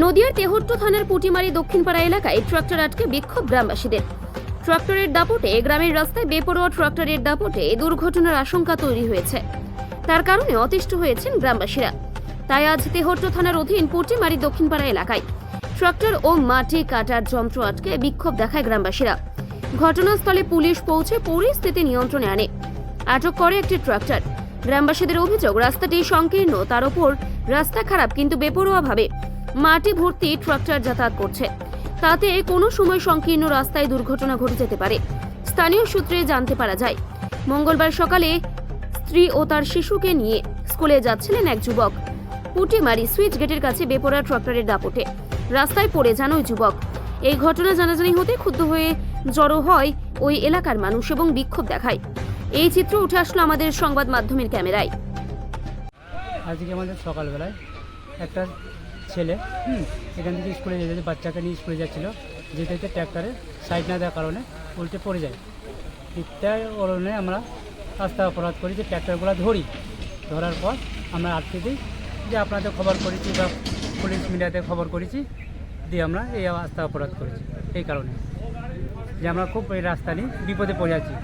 নদিয়ার তেহট্ট থানার পুটিমারি দক্ষিণপাড়া এলাকায় ট্রাক্টর আটকে বিক্ষোভ গ্রামবাসীদের। ট্রাক্টরের দাপটে গ্রামের রাস্তায় বেপরোয়া ট্রাক্টরের দাপটে দুর্ঘটনার আশঙ্কা তৈরি হয়েছে। তার কারণে অতিষ্ঠ হয়েছেন গ্রামবাসীরা। তাই আজ তেহট্ট থানার অধীন পুটিমারি দক্ষিণপাড়া এলাকায় ট্রাক্টর ও মাটি কাটার যন্ত্র আটকে বিক্ষোভ দেখায় গ্রামবাসীরা। ঘটনাস্থলে পুলিশ পৌঁছে পরিস্থিতি নিয়ন্ত্রণে আনে। আটক করে একটি ট্রাক্টর। গ্রামবাসীদের অভিযোগ, রাস্তাটি সংকীর্ণ, তার উপর রাস্তা খারাপ, কিন্তু বেপরোয়াভাবে। মাটি ভর্তি ট্রাক্টর যাতায়াত করছে। তাতে কোনো সময় সংকীর্ণ রাস্তায় দুর্ঘটনা ঘটে যেতে পারে। স্থানীয় সূত্রে জানতে পারা যায়, মঙ্গলবার সকালে স্ত্রী ও তার শিশুকে নিয়ে স্কুলে যাচ্ছিলেন এক যুবক। পুটিমারি সুইচ গেটের কাছে বেপরা ট্রাক্টরের দাপটে রাস্তায় পড়ে যান ওই যুবক। এই ঘটনা জানাজানি হতে ক্ষুব্ধ হয়ে জড়ো হয় ওই এলাকার মানুষ এবং বিক্ষোভ দেখায়। এই চিত্র উঠে আসলো আমাদের সংবাদ মাধ্যমের ক্যামেরায়। আজকে আমাদের সকালবেলায় একটা ছেলে এখান থেকে স্কুলে যেতে বাচ্চাকে নিয়ে স্কুলে যাচ্ছিল। যেতে যেতে ট্র্যাক্টরে সাইড না দেওয়ার কারণে উল্টে পড়ে যায়। ইত্যার কারণে আমরা রাস্তা অপরাধ করি যে ট্র্যাক্টরগুলো ধরি। ধরার পর আমরা আটকে দিই। যে আপনাদের খবর করেছি বা পুলিশ মিডিয়াতে খবর করেছি, দিয়ে আমরা এই রাস্তা অপরাধ করেছি। এই কারণে। যে আমরা খুব এই রাস্তা নিয়ে বিপদে পড়ে আছি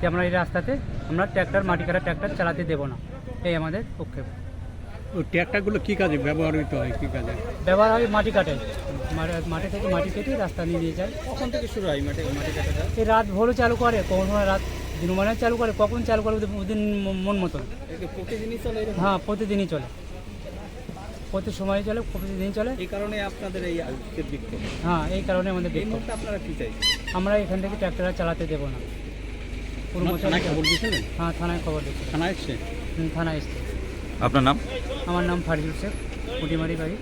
যে আমরা এই রাস্তাতে আমরা ট্র্যাক্টর, মাটি কাটা ট্র্যাক্টর চালাতে দেবো না। এই আমাদের পক্ষে। ও ট্র্যাক্টরগুলো কী কাজে ব্যবহৃত হয় কী কাজে? ব্যবহার হয় মাটি কাটে। মা- মাটি থেকে মাটি কেটে রাস্তা নিয়ে যায়। কখন থেকে শুরু হয় মাটি মাটি কাটাটা? এই রাত ভোরও চালু করে কখনো রাত দিনমানে চালু করে কখন চালু করে ওদের মন মতন। প্রতিদিনই চলে হ্যাঁ প্রতিদিনই চলে। প্রতি সময় চলে প্রতিদিন চলে। এই কারণে আপনাদের এই বিক্ষোভ হ্যাঁ এই কারণে আমাদের এই বিক্ষোভ মুহূর্তে আপনারা কী চাই আমরা এখান থেকে ট্র্যাক্টর চালাতে দেবো না। পুরো থানায় খবর দিয়েছিলেন? হ্যাঁ থানায় খবর দিচ্ছি থানায় এসছে? হুম, থানায় এসছে। আপনার নাম? আমার নাম ফারজুল শেখ পুটিমারি বাড়ি।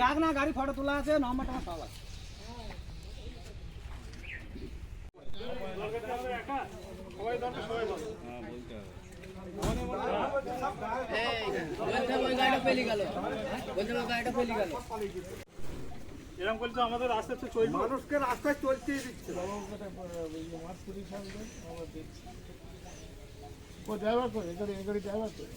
যাক না গাড়ি ফটো তোলা আছে নম্বরটা সব আছে। মানুষকে রাস্তায় চলতেই দিচ্ছে। ও ড্রাইভার করে এগাড়ি এগাড়ি ড্রাইভার করে